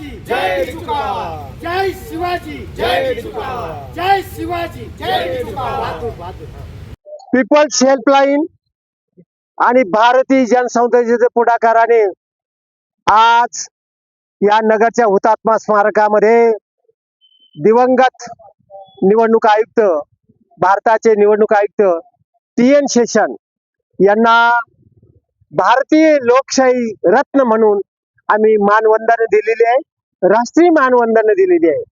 शिवाजी जय जय शिवाजी जय जय शिवाजी जय पीपल्स हेल्पलाईन आणि भारतीय जनसंस्थेच्या पुढाकाराने आज या नगरच्या हुतात्मा स्मारकामध्ये दिवंगत निवडणूक आयुक्त भारताचे निवडणूक आयुक्त टी एन शेषन यांना भारतीय लोकशाही रत्न म्हणून आम्ही मानवंदन दिलेली आहे. राष्ट्रीय मानवंदना दिलेली आहे.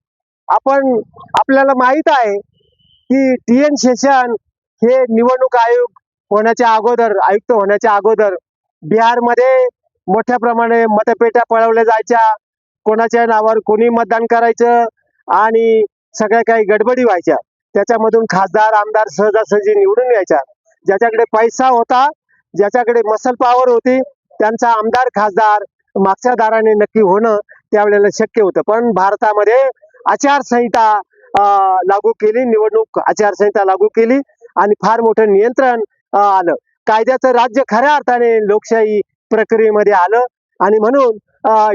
आपण आपल्याला माहीत आहे की टी एन शेषन हे निवडणूक आयोग होण्याच्या अगोदर आयुक्त होण्याच्या अगोदर बिहारमध्ये मोठ्या प्रमाणे मतपेट्या पळवल्या जायच्या. कोणाच्या नावावर कोणी मतदान करायचं आणि सगळ्या काही गडबडी व्हायच्या. त्याच्यामधून खासदार आमदार सहजासहजी निवडून यायच्या. ज्याच्याकडे पैसा होता ज्याच्याकडे मसल पॉवर होती त्यांचा आमदार खासदार मागच्या दाराने नक्की होणं त्यावेळेला शक्य होतं. पण भारतामध्ये आचारसंहिता लागू केली निवडणूक आचारसंहिता लागू केली आणि फार मोठं नियंत्रण आलं. कायद्याचं राज्य खऱ्या अर्थाने लोकशाही प्रक्रियेमध्ये आलं आणि म्हणून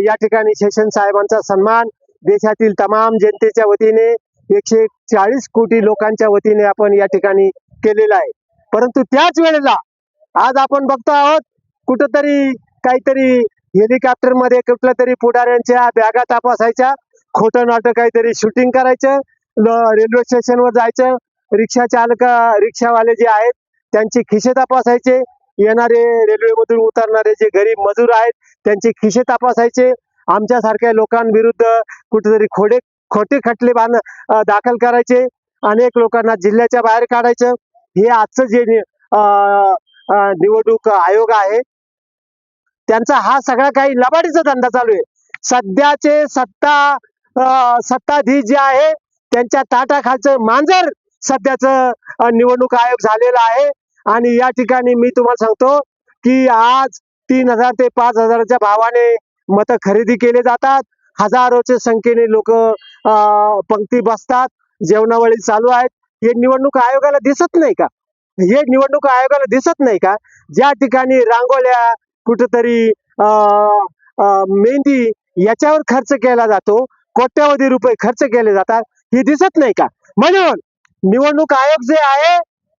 या ठिकाणी शेषन साहेबांचा सन्मान देशातील तमाम जनतेच्या वतीने एकशे चाळीस कोटी लोकांच्या वतीने आपण या ठिकाणी केलेला आहे. परंतु त्याच वेळेला आज आपण बघतो आहोत कुठंतरी काहीतरी हेलिकॉप्टरमध्ये कुठल्या तरी पुढाऱ्यांच्या बॅगा तपासायच्या खोटं नाटक काहीतरी शूटिंग करायचं रेल्वे स्टेशनवर जायचं रिक्षा चालक रिक्षावाले जे आहेत त्यांचे खिसे तपासायचे येणारे रेल्वेमधून उतरणारे जे गरीब मजूर आहेत त्यांचे खिसे तपासायचे आमच्यासारख्या लोकांविरुद्ध कुठेतरी खोडे खोटे खटले बांध दाखल करायचे अनेक लोकांना जिल्ह्याच्या बाहेर काढायचं. हे आजचं जे निवडणूक आयोग आहे त्यांचा हा सगळा काही लबाडीचा धंदा चालू आहे. सध्याचे सत्ता सत्ताधीश जे आहे त्यांच्या ताटाखालचं मांजर सध्याचं निवडणूक आयोग झालेला आहे. आणि या ठिकाणी मी तुम्हाला सांगतो की आज तीन हजार ते पाच हजाराच्या भावाने मत खरेदी केले जातात. हजारोच्या संख्येने लोक पंक्ती बसतात. जेवणावळी चालू आहेत. हे निवडणूक आयोगाला दिसत नाही का? हे निवडणूक आयोगाला दिसत नाही का? ज्या ठिकाणी रांगोळ्या कुठंतरी अं, मेहंदी याच्यावर खर्च केला जातो कोट्यावधी रुपये खर्च केले जातात हे दिसत नाही का? म्हणून निवडणूक आयोग जे आहे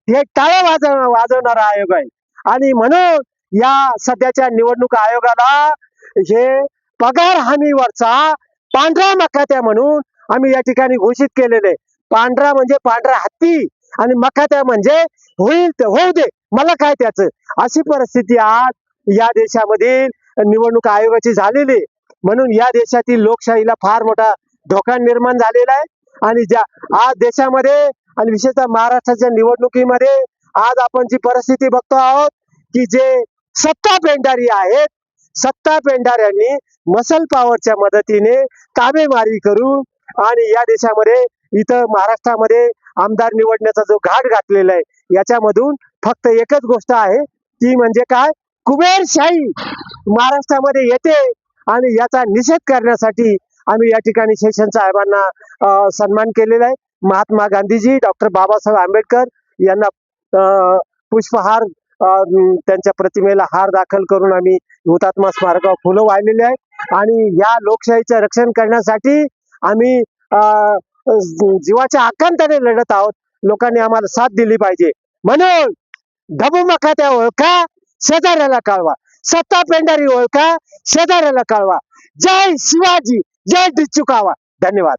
हे टाळ्या वाजव वाजवणारा आयोग आहे. आणि म्हणून या सध्याच्या निवडणूक आयोगाला हे पगार हमीवरचा पांढरा मखात्या म्हणून आम्ही या ठिकाणी घोषित केलेले पांढरा म्हणजे पांढरा हत्ती आणि मखात्या म्हणजे होईल ते होऊ दे. मला काय त्याचं? अशी परिस्थिती आज या देशामधील निवडणूक आयोगाची झालेली म्हणून या देशातील लोकशाहीला फार मोठा धोका निर्माण झालेला आहे. आणि ज्या आज देशामध्ये आणि विशेषतः महाराष्ट्राच्या निवडणुकीमध्ये आज आपण जी परिस्थिती बघतो आहोत की जे सत्ता पेंढारी आहेत सत्ता पेंढाऱ्यांनी मसल पॉवरच्या मदतीने ताबेमारी करून आणि या देशामध्ये इथं महाराष्ट्रामध्ये आमदार निवडण्याचा जो घाट घातलेला आहे याच्यामधून फक्त एकच गोष्ट आहे ती म्हणजे काय? कुबेरशाही महाराष्ट्रामध्ये येते आणि याचा निषेध करण्यासाठी आम्ही या ठिकाणी शेषन साहेबांना सन्मान केलेला आहे. महात्मा गांधीजी डॉक्टर बाबासाहेब आंबेडकर यांना पुष्पहार त्यांच्या प्रतिमेला हार दाखल करून आम्ही हुतात्मा स्मारकावर फुलं वाहिलेली आहे. आणि या लोकशाहीचं रक्षण करण्यासाठी आम्ही अं, जीवाच्या आकांताने लढत आहोत. लोकांनी आम्हाला साथ दिली पाहिजे. म्हणून ढबू मखात्या ओळखा शेजाऱ्याला कळवा. सत्ता पेंढारी ओळखा शेजाऱ्याला कळवा. जय शिवाजी जय डिचुकावा धन्यवाद.